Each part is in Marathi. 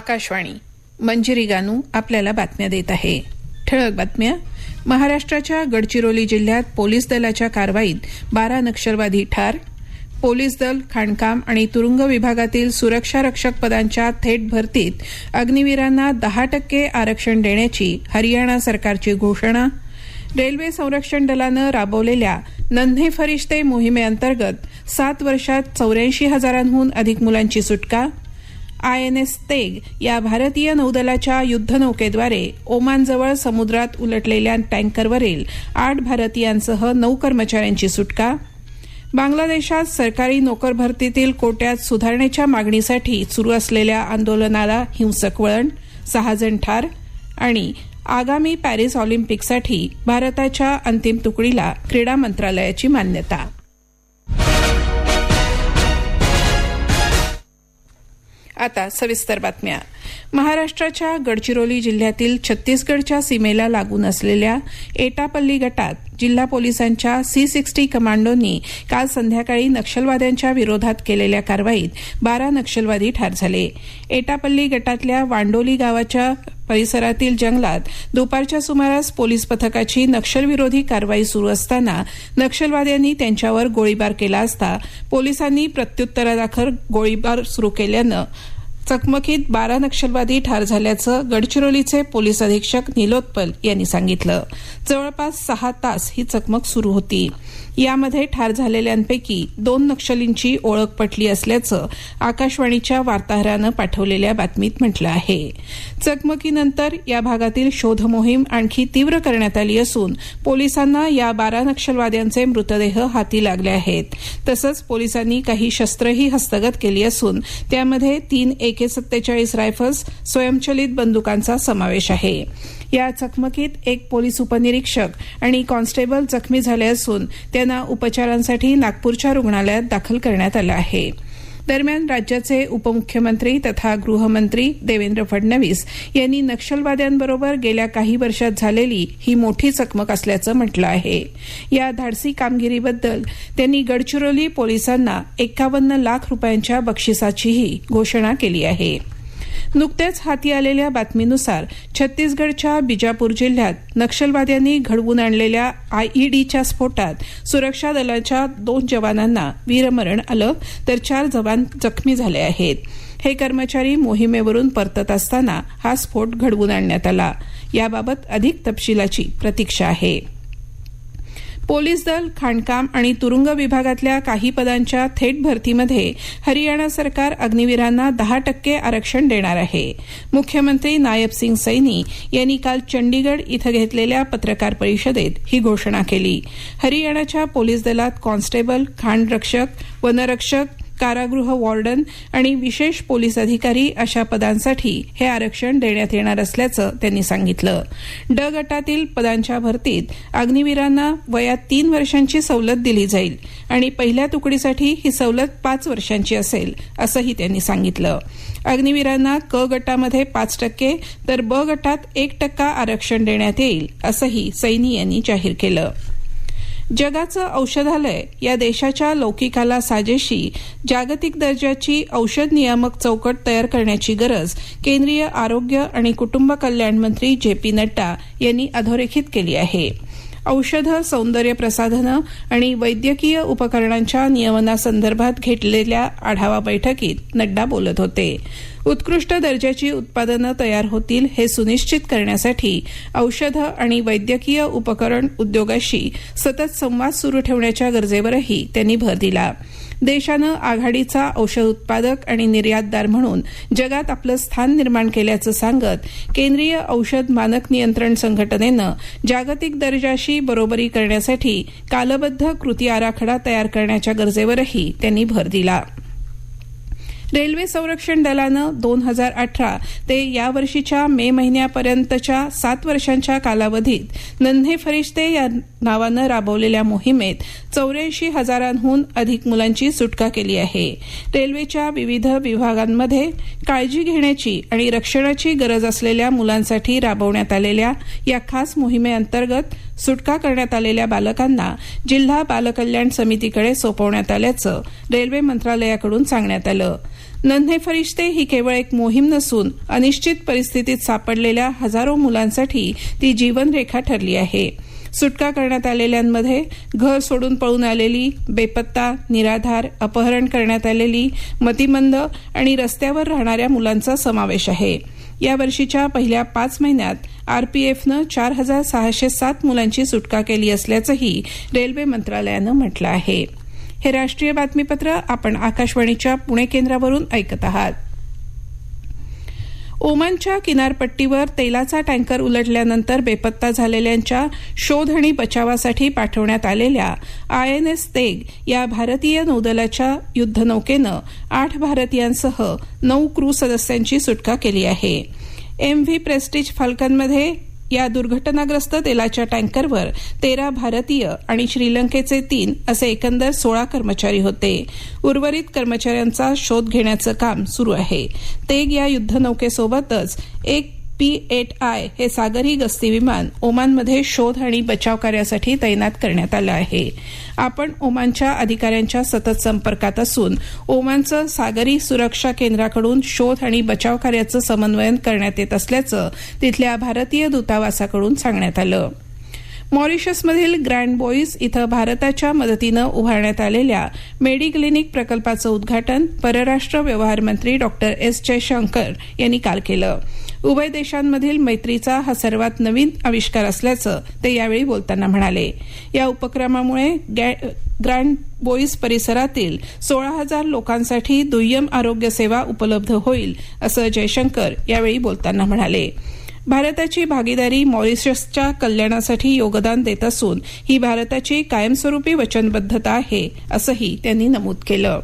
आकाशवाणी. मंजिरी गानू आपल्याला बातम्या देत आहे. ठळक बातम्या. महाराष्ट्राच्या गडचिरोली जिल्ह्यात पोलीस दलाच्या कारवाईत बारा नक्षलवादी ठार. पोलीस दल खाणकाम आणि तुरुंग विभागातील सुरक्षा रक्षक पदांच्या थेट भरतीत अग्निवीरांना दहा टक्के आरक्षण देण्याची हरियाणा सरकारची घोषणा. रेल्वे संरक्षण दलानं राबवलेल्या नन्हे फरिश्ते मोहिमेअंतर्गत सात वर्षात चौऱ्याऐंशी हजारांहून अधिक मुलांची सुटका. आय एन एस तेग या भारतीय नौदलाच्या युद्धनौकेद्वारे ओमानजवळ समुद्रात उलटलेल्या टँकरवरील आठ भारतीयांसह नऊ कर्मचाऱ्यांची सुटका बांगलादेशात सरकारी नोकर भरतीतील कोट्यात सुधारणेच्या मागणीसाठी सुरू असलेल्या आंदोलनाला हिंसक वळण सहाजण ठार आणि आगामी पॅरिस ऑलिम्पिकसाठी भारताच्या अंतिम तुकडीला क्रीडा मंत्रालयाची मान्यता. आता सविस्तर बातम्या. महाराष्ट्राच्या गडचिरोली जिल्ह्यातील छत्तीसगडच्या सीमेला लागून असलेल्या एटापल्ली गटात जिल्हा पोलिसांच्या सी सिक्स्टी कमांडोंनी काल संध्याकाळी नक्षलवाद्यांच्या विरोधात केलेल्या कारवाईत बारा नक्षलवादी ठार झाले. एटापल्ली गटातल्या वांडोली गावाच्या परिसरातील जंगलात दुपारच्या सुमारास पोलीस पथकाची नक्षलविरोधी कारवाई सुरू असताना नक्षलवाद्यांनी त्यांच्यावर गोळीबार केला असता पोलिसांनी प्रत्युत्तरादाखल गोळीबार सुरू केल्यानं चकमकीत बारा नक्षलवादी ठार झाल्याचं गडचिरोलीचे पोलीस अधीक्षक निलोत्पल यांनी सांगितलं. जवळपास सहा तास ही चकमक सुरू होती. यामध्ये ठार झालेल्यांपैकी दोन नक्षलींची ओळख पटली असल्याचं आकाशवाणीच्या वार्ताहरानं पाठवलेल्या बातमीत म्हटलं आहे. चकमकीनंतर या भागातील शोध मोहीम आणखी तीव्र करण्यात आली असून पोलिसांना या बारा नक्षलवाद्यांचे मृतदेह हाती लागले आहेत. तसंच पोलिसांनी काही शस्त्रही हस्तगत केली असून त्यामध्ये तीन एके सत्तेचाळीस रायफल्स स्वयंचलित बंदुकांचा समावेश आहे. या चकमकीत एक पोलीस उपनिरीक्षक आणि कॉन्स्टेबल जखमी झाले असून त्यांना उपचारांसाठी नागपूरच्या रुग्णालयात दाखल करण्यात आलं आहे. दरम्यान राज्याचे उपमुख्यमंत्री तथा गृहमंत्री देवेंद्र फडणवीस यांनी नक्षलवाद्यांबरोबर गेल्या काही वर्षात झालेली ही मोठी चकमक असल्याचं म्हटलं आहे. या धाडसी कामगिरीबद्दल त्यांनी गडचिरोली पोलिसांना एकावन्न लाख रुपयांच्या बक्षिसाचीही घोषणा केली आहे. नुकत्याच हाती आलेल्या बातमीनुसार छत्तीसगडच्या बिजापूर जिल्ह्यात नक्षलवाद्यांनी घडवून आणलेल्या आयईडीच्या स्फोटात सुरक्षा दलाच्या दोन जवानांना वीरमरण आलं तर चार जवान जखमी झाले आहेत. हे कर्मचारी मोहिमेवरून परतत असताना हा स्फोट घडवून आणण्यात आला. याबाबत अधिक तपशिलाची प्रतीक्षा आहे. पोलीस दल खाणकाम आणि तुरुंग विभागातल्या काही पदांच्या थेट भरतीमध्ये हरियाणा सरकार अग्निवीरांना दहा टक्के आरक्षण देणार आहे. मुख्यमंत्री नायब सिंग सैनी यांनी काल चंडीगड इथं घेतलेल्या पत्रकार परिषदेत ही घोषणा केली. हरियाणाच्या पोलीस दलात कॉन्स्टेबल खाणरक्षक वनरक्षक कारागृह वॉर्डन आणि विशेष पोलीस अधिकारी अशा पदांसाठी हे आरक्षण देण्यात येणार असल्याचं त्यांनी सांगितलं. ड गटातील पदांच्या भरतीत अग्निवीरांना वयात तीन वर्षांची सवलत दिली जाईल आणि पहिल्या तुकडीसाठी ही सवलत पाच वर्षांची असेल असंही त्यांनी सांगितलं. अग्निवीरांना क गटामध्ये पाच टक्के तर ब गटात एक टक्का आरक्षण देण्यात येईल असंही सैनी यांनी जाहीर केलं. जगाचं औषधालय या देशाच्या लौकिकाला साजेशी जागतिक दर्जाची औषध नियामक चौकट तयार करण्याची गरज केंद्रीय आरोग्य आणि कुटुंब कल्याण मंत्री जे पी नड्डा यांनी अधोरेखित केली आहे. औषधं सौंदर्य प्रसाधनं आणि वैद्यकीय उपकरणांच्या नियमनासंदर्भात घेतलेल्या आढावा बैठकीत नड्डा बोलत होते. उत्कृष्ट दर्जाची उत्पादनं तयार होतील हे सुनिश्चित करण्यासाठी औषधं आणि वैद्यकीय उपकरण उद्योगाशी सतत संवाद सुरू ठेवण्याच्या गरजेवरही त्यांनी भर दिला. देशानं आघाडीचा औषध उत्पादक आणि निर्यातदार म्हणून जगात आपलं स्थान निर्माण केल्याचं सांगत केंद्रीय औषध मानक नियंत्रण संघटनेनं जागतिक दर्जाशी बरोबरी करण्यासाठी कालबद्ध कृती आराखडा तयार करण्याच्या गरजेवरही त्यांनी भर दिला. रेल्वे संरक्षण दलानं दोन हजार अठरा ते या वर्षीच्या मे महिन्यापर्यंतच्या सात वर्षांच्या कालावधीत नन्हे फरिश्ते या नावानं राबवलेल्या मोहिमेत चौऱ्याऐंशी हजारांहून अधिक मुलांची सुटका केली आहे. रेल्वेच्या विविध विभागांमध्ये काळजी घेण्याची आणि रक्षणाची गरज असलेल्या मुलांसाठी राबवण्यात आलेल्या या खास मोहिमेअंतर्गत सुटका करण्यात आलेल्या बालकांना जिल्हा बालकल्याण समितीकडे सोपवण्यात आल्याचं रेल्वे मंत्रालयाकडून सांगण्यात आलं. नन्हे फरिश्ते ही केवळ एक मोहीम नसून अनिश्चित परिस्थितीत सापडलेल्या हजारो मुलांसाठी ती जीवनरेखा ठरली आहे. सुटका करण्यात आलेल्यांमध्ये घर सोडून पळून आलेली बेपत्ता निराधार अपहरण करण्यात आलेली मतिमंद आणि रस्त्यावर राहणाऱ्या मुलांचा समावेश आहे. या वर्षीच्या पहिल्या पाच महिन्यात आरपीएफनं चार हजार सहाशे सात मुलांची सुटका केली असल्याचंही रेल्वे मंत्रालयानं म्हटलं आहे. हे राष्ट्रीय बातमीपत्र आपण आकाशवाणीच्या पुणे केंद्रावरून ऐकत आहात. ओमानच्या किनारपट्टीवर तेलाचा टँकर उलटल्यानंतर बेपत्ता झालेल्यांच्या शोध आणि बचावासाठी पाठवण्यात आलेल्या आय एन एस तेग या भारतीय नौदलाच्या युद्धनौकेनं आठ भारतीयांसह नऊ क्रू सदस्यांची सुटका केली आहे. एम व्ही प्रेस्टिज फाल्कनमध्ये या दुर्घटनाग्रस्त तेलाच्या टँकरवर तेरा भारतीय आणि श्रीलंकेचे तीन असे एकंदर सोळा कर्मचारी होते. उर्वरित कर्मचाऱ्यांचा शोध घेण्याचं काम सुरू आहे. तेग या युद्धनौकेसोबतच एक पी एट आय हे सागरी गस्ती विमान ओमानमध्ये शोध आणि बचाव कार्यासाठी तैनात करण्यात आलं आहे. आपण ओमानच्या अधिकाऱ्यांच्या सतत संपर्कात असून ओमानचं सागरी सुरक्षा केंद्राकडून शोध आणि बचाव कार्याचं समन्वयन करण्यात येत असल्याचं तिथल्या भारतीय दूतावासाकडून सांगण्यात आलं. मॉरिशसमधील ग्रँड बॉईज इथं भारताच्या मदतीनं उभारण्यात आलेल्या मेडिक्लिनिक प्रकल्पाचं उद्घाटन परराष्ट्र व्यवहार मंत्री डॉक्टर एस जयशंकर यांनी काल केलं. उभय देशांमधील मैत्रीचा हा सर्वात नवीन आविष्कार असल्याचं ते यावेळी बोलताना म्हणाले. या उपक्रमामुळे ग्रँड बोईस परिसरातील सोळा हजार लोकांसाठी दुय्यम आरोग्य सेवा उपलब्ध होईल असं जयशंकर यावेळी बोलताना म्हणाले. भारताची भागीदारी मॉरिशसच्या कल्याणासाठी योगदान देत असून ही भारताची कायमस्वरूपी वचनबद्धता आहे असंही त्यांनी नमूद केलं.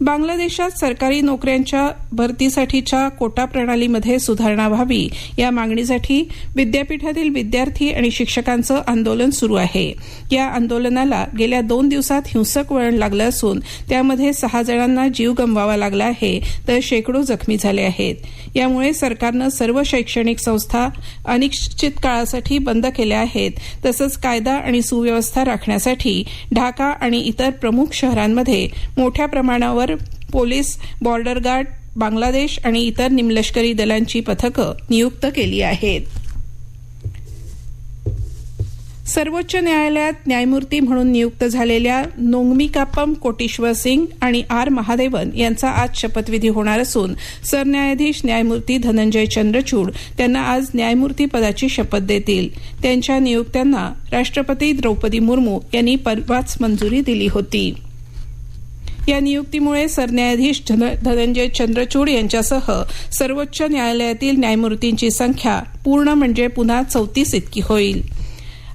बांगलादेशात सरकारी नोकऱ्यांच्या भरतीसाठीच्या कोटा प्रणालीमध्ये सुधारणा व्हावी या मागणीसाठी विद्यापीठातील विद्यार्थी आणि शिक्षकांचं आंदोलन सुरू आहे. या आंदोलनाला गेल्या दोन दिवसात हिंसक वळण लागलं असून त्यामध्ये सहा जणांना जीव गमवावा लागला आहे तर शेकडो जखमी झाले आहेत. यामुळे सरकारनं सर्व शैक्षणिक संस्था अनिश्चित काळासाठी बंद केल्या आहेत तसंच कायदा आणि सुव्यवस्था राखण्यासाठी ढाका आणि इतर प्रमुख शहरांमध्ये मोठ्या प्रमाणावर पोलीस बॉर्डर गार्ड बांगलादेश आणि इतर निमलष्करी दलांची पथकं नियुक्त केली आहेत. सर्वोच्च न्यायालयात न्यायमूर्ती म्हणून नियुक्त झालेल्या नोंगमिकाप्पम कोटीश्वर सिंग आणि आर महादेवन यांचा आज शपथविधी होणार असून सरन्यायाधीश न्यायमूर्ती धनंजय चंद्रचूड त्यांना आज न्यायमूर्ती पदाची शपथ देतील. त्यांच्या नियुक्त्यांना राष्ट्रपती द्रौपदी मुर्मू यांनी परवाच मंजुरी दिली होती. या नियुक्तीमुळे सरन्यायाधीश धनंजय चंद्रचूड यांच्यासह सर्वोच्च न्यायालयातील न्यायमूर्तींची संख्या पूर्ण म्हणजे पुन्हा चौतीस इतकी होईल.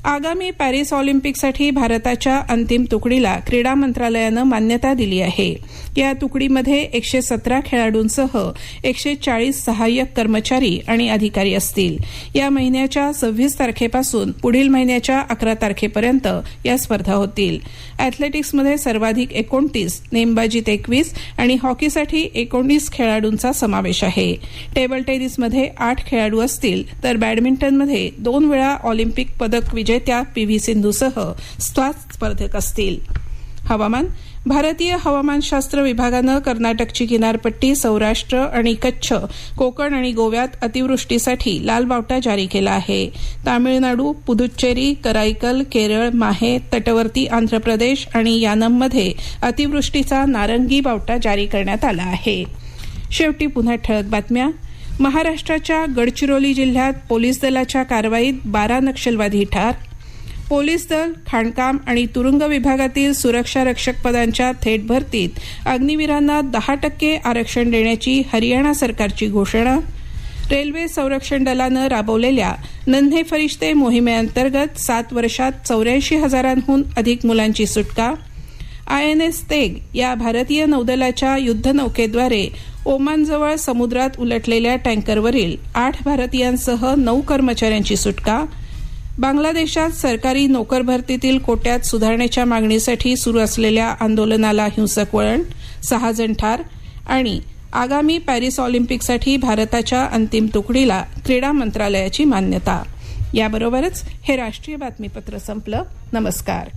आगामी पॅरिस ऑलिम्पिकसाठी भारताच्या अंतिम तुकडीला क्रीडा मंत्रालयानं मान्यता दिली आहे. या तुकडीमध्ये एकशे सतरा खेळाडूंसह एकशे चाळीस सहाय्यक कर्मचारी आणि अधिकारी असतील. या महिन्याच्या सव्वीस तारखेपासून पुढील महिन्याच्या अकरा तारखेपर्यंत या स्पर्धा होतील. अॅथलेटिक्समध्ये सर्वाधिक एकोणतीस नेमबाजीत एकवीस आणि हॉकीसाठी एकोणीस खेळाडूंचा समावेश आहे. टेबल टेनिसमध्ये आठ खेळाडू असतील तर बॅडमिंटनमध्ये दोन वेळा ऑलिम्पिक पदक विजेत्या पी व्ही सिंधूसह सात स्पर्धक असतील. हवामान भारतीय हवामानशास्त्र विभागानं कर्नाटकची किनारपट्टी सौराष्ट्र आणि कच्छ कोकण आणि गोव्यात अतिवृष्टीसाठी लाल बावटा जारी केला आहे. तामिळनाडू पुदुच्चेरी कराईकल केरळ माहे तटवर्ती आंध्र प्रदेश आणि यानममध्ये अतिवृष्टीचा नारंगी बावटा जारी करण्यात आला आहे. शेवटी पुन्हा ठळक बातम्या. महाराष्ट्राच्या गडचिरोली जिल्ह्यात पोलीस दलाच्या कारवाईत बारा नक्षलवादी ठार. पोलीस दल खाणकाम आणि तुरुंग विभागातील सुरक्षा रक्षक पदांच्या थेट भरतीत अग्निवीरांना दहा टक्के आरक्षण देण्याची हरियाणा सरकारची घोषणा. रेल्वे संरक्षण दलानं राबवलेल्या नन्हे फरिश्ते मोहिमेअंतर्गत सात वर्षात चौऱ्याऐंशी हजारांहून अधिक मुलांची सुटका. आय एन एस तेग या भारतीय नौदलाच्या युद्धनौकेद्वारे ओमानजवळ समुद्रात उलटलेल्या टँकरवरील आठ भारतीयांसह नऊ कर्मचाऱ्यांची सुटका बांगलादेशात सरकारी नोकर भरतीतील कोट्यात सुधारणेच्या मागणीसाठी सुरू असलेल्या आंदोलनाला हिंसक वळण सहा जण ठार आणि आगामी पॅरिस ऑलिम्पिकसाठी भारताच्या अंतिम तुकडीला क्रीडा मंत्रालयाची मान्यता. याबरोबरच हे राष्ट्रीय बातमीपत्र संपलं. नमस्कार.